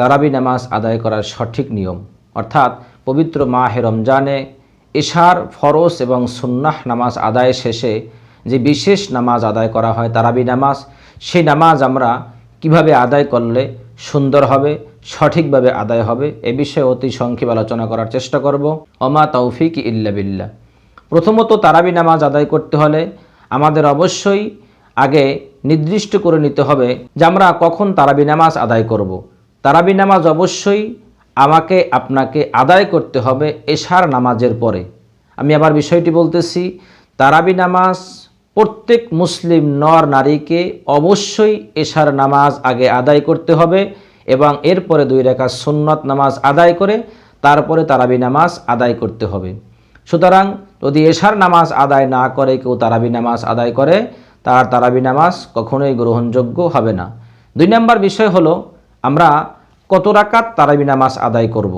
তারাবি নামাজ আদায় করার সঠিক নিয়ম। অর্থাৎ পবিত্র মাহে রমজানে এশার ফরজ এবং সুন্নাহ নামাজ আদায় শেষে যে বিশেষ নামাজ আদায় করা হয়, তারাবি নামাজ, সেই নামাজ আমরা কীভাবে আদায় করলে সুন্দর হবে, সঠিকভাবে আদায় হবে, এ বিষয়ে অতি সংক্ষেপ আলোচনা করার চেষ্টা করব। অমা তৌফিক ইল্লা বিল্লাহ। প্রথমত তারাবি নামাজ আদায় করতে হলে আমাদের অবশ্যই আগে নির্দিষ্ট করে নিতে হবে যে আমরা কখন তারাবি নামাজ আদায় করব। তারাবি নামাজ অবশ্যই আমাকে, আপনাকে আদায় করতে হবে এশার নামাজের পরে। আমি আবার বিষয়টি বলতেছি, তারাবি নামাজ প্রত্যেক মুসলিম নর নারীকে অবশ্যই এশার নামাজ আগে আদায় করতে হবে এবং এরপরে দুই রেখা সুন্নত নামাজ আদায় করে তারপরে তারাবি নামাজ আদায় করতে হবে। সুতরাং যদি এশার নামাজ আদায় না করে, কেউ তারাবি নামাজ আদায় করে, তার তারাবি নামাজ কখনোই গ্রহণযোগ্য হবে না। দুই নম্বর বিষয় হলো আমরা কত রাকাত তারাবি নামাজ আদায় করব।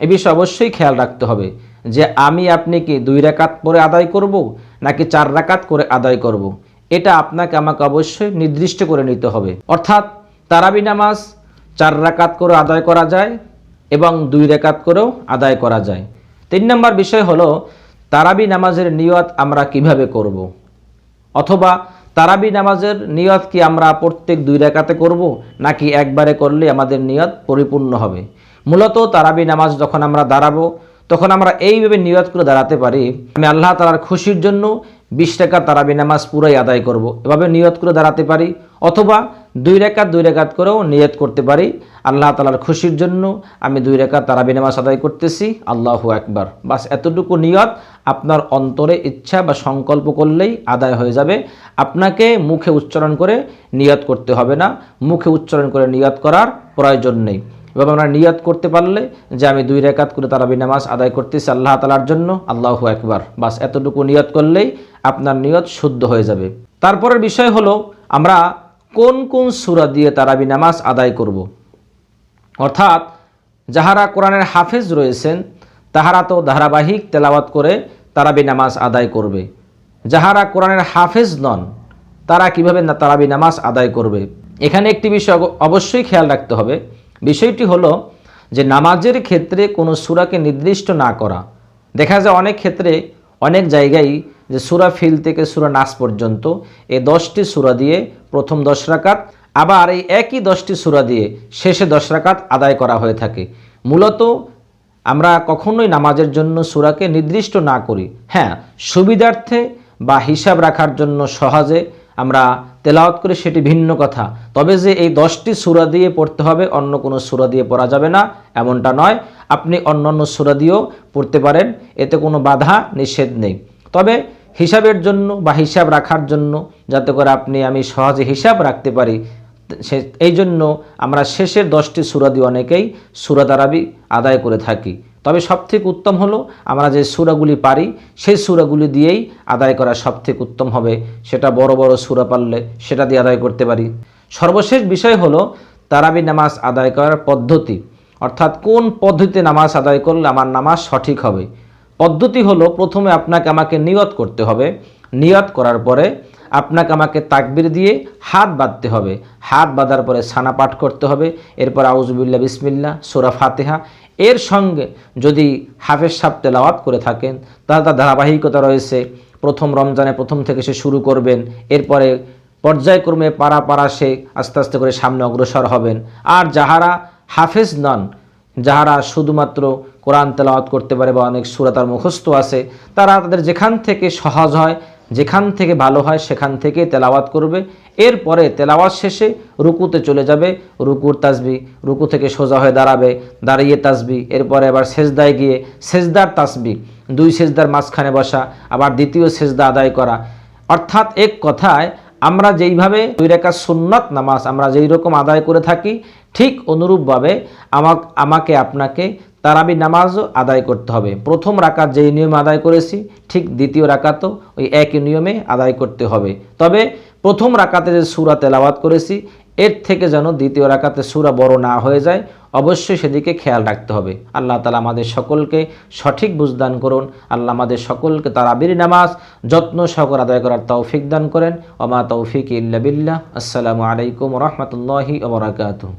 এ বিষয়ে অবশ্যই খেয়াল রাখতে হবে যে আমি আপনি কি দুই রাকাত পরে আদায় করব নাকি চার রাকাত করে আদায় করব। এটা আপনাকে আমাকে অবশ্যই নির্দিষ্ট করে নিতে হবে অর্থাৎ তারাবি নামাজ চার রাকাত করে আদায় করা যায় এবং দুই রেকাত করেও আদায় করা যায় তিন নম্বর বিষয় হলো, তারাবি নামাজের নিয়ত আমরা কীভাবে করব। অথবা তারাবি নামাজের নিয়ত কি আমরা প্রত্যেক দুই রেখাতে করব? নাকি একবারে করলে আমাদের নিয়ত পরিপূর্ণ হবে? মূলত তারাবি নামাজ যখন আমরা দাঁড়াবো, তখন আমরা এইভাবে নিয়ত করে দাঁড়াতে পারি। আমি আল্লাহ তালার খুশির জন্য বিশ টাকা তারাবি নামাজ পুরাই আদায় করব। এভাবে নিয়ত করে দাঁড়াতে পারি। অথবা দুই রেখাত দুই রেখাত করেও নিয়ত করতে পারি। আল্লাহ তালার খুশির জন্য আমি দুই রেখাত তারাবি নামাজ আদায় করতেছি। আল্লাহু একবার বাস এতটুকু নিয়ত আপনার অন্তরে ইচ্ছা বা সংকল্প করলেই আদায় হয়ে যাবে। আপনাকে মুখে উচ্চারণ করে নিয়ত করতে হবে না। মুখে উচ্চারণ করে নিয়ত করার প্রয়োজন নেই। এবং আমরা নিয়ত করতে পারলে যে আমি দুই রেখাত করে তারাবি নামাজ আদায় করতেছি আল্লাহ তালার জন্য, আল্লাহু একবার বাস এতটুকু নিয়ত করলেই আপনার নিয়ত শুদ্ধ হয়ে যাবে। তারপরের বিষয় হলো, আমরা কোন কোন সুরা দিয়ে তারাবি নামাজ আদায় করব। অর্থাৎ, যাহারা কোরআনের হাফেজ রয়েছেন, তাহারা তো ধারাবাহিক তেলাওয়াত করে তারাবি নামাজ আদায় করবে। যাহারা কোরআনের হাফেজ নন, তারা কীভাবে তারাবি নামাজ আদায় করবে? এখানে একটি বিষয় অব- অবশ্যই খেয়াল রাখতে হবে। বিষয়টি হলো যে নামাজের ক্ষেত্রে কোনো সুরাকে নির্দিষ্ট না করা। দেখা যায় অনেক ক্ষেত্রে, অনেক জায়গায় যে সুরা ফিল থেকে সুরা নাস পর্যন্ত এই দশটি সুরা দিয়ে প্রথম দশ রাকাত, আবার এই একই দশটি সুরা দিয়ে শেষে দশ রাকাত আদায় করা হয়ে থাকে। মূলত আমরা কখনোই নামাজের জন্য সুরাকে নির্দিষ্ট না করি। হ্যাঁ সুবিধার্থে বা হিসাব রাখার জন্য সহজে আমরা তেলাওয়াত করি সেটি ভিন্ন কথা। তবে যে এই দশটি সুরা দিয়ে পড়তে হবে, অন্য কোনো সুরা দিয়ে পড়া যাবে না, এমনটা নয়। আপনি অন্য অন্য সুরা দিয়েও পড়তে পারেন, এতে কোনো বাধা নিষেধ নেই। তবে হিসাবের জন্য বা হিসাব রাখার জন্য যাতে করে আপনি, আমি সহজে হিসাব রাখতে পারি। সে, এই জন্য আমরা শেষের দশটি সুরা দিয়ে অনেকেই সুরা দারাবি আদায় করে থাকি। তবে সবথেকে উত্তম হলো, আমরা যে সুরাগুলি পারি, সেই সুরাগুলি দিয়েই আদায় করা সবথেকে উত্তম হবে। সেটা বড় বড় সুরা পারলে সেটা দিয়ে আদায় করতে পারি। সর্বশেষ বিষয় হলো, তারাবি নামাজ আদায় করার পদ্ধতি। অর্থাৎ কোন পদ্ধতিতে নামাজ আদায় করলে আমার নামাজ সঠিক হবে? পদ্ধতি হলো প্রথমে আপনাকে আমাকে নিয়ত করতে হবে। নিয়ত করার পরে আপনাকে আমাকে তাকবির দিয়ে হাত বাঁধতে হবে। হাত বাঁধার পরে সানা পাঠ করতে হবে। এরপর আউজুবিল্লা বিসমিল্লা সুরা ফাতেহা। এর সঙ্গে যদি হাফেজ সাহ তেলাওয়াত করে থাকেন, তাহলে তার ধারাবাহিকতা রয়েছে। প্রথম রমজানে প্রথম থেকে সে শুরু করবেন। এরপরে পর্যায়ক্রমে পাড়া পাড়া সে আস্তে আস্তে করে সামনে অগ্রসর হবেন। আর যাহারা হাফেজ নন, যাহারা শুধুমাত্র কোরআন তেলাওয়াত করতে পারে বা অনেক সুরা তার মুখস্থ আছে, তারা তাদের যেখান থেকে সহজ হয়, যেখান থেকে ভালো হয় সেখান থেকে তেলাওয়াত করবে। এরপরে তেলাওয়াত শেষে রুকুতে চলে যাবে, রুকুর তাসবি, রুকু থেকে সোজা হয়ে দাঁড়াবে, দাঁড়িয়ে তাসবি, এরপরে আবার সেজদায় গিয়ে সেজদার তাসবি, দুই সেজদার মাঝখানে বসা, আবার দ্বিতীয় সেজদা আদায় করা। অর্থাৎ এক কথায় আমরা যেইভাবে দুই রেখা সুন্নত নামাজ আমরা যেই রকম আদায় করে থাকি, ঠিক অনুরূপভাবে আমাক আমাকে আপনাকে তারাবি নামাজও আদায় করতে হবে। প্রথম রাকাত যেই নিয়মে আদায় করেছি, ঠিক দ্বিতীয় রাকাতও ওই একই নিয়মে আদায় করতে হবে। তবে প্রথম রাকাতে যে সুরা তেলাওয়াত করেছি, এর থেকে যেন দ্বিতীয় রাকাতে সুরা বড় না হয়ে যায়, অবশ্যই সেদিকে খেয়াল রাখতে হবে। আল্লাহ তালা আমাদের সকলকে সঠিক বুঝদান করুন। আল্লাহ আমাদের সকলকে তারাবির নামাজ যত্ন সহকার আদায় করার তৌফিক দান করেন। ওমা তৌফিক ইল্লা বিল্লাহ। আসসালামু আলাইকুম রহমতুল্লাহি ওবরাকাতুহ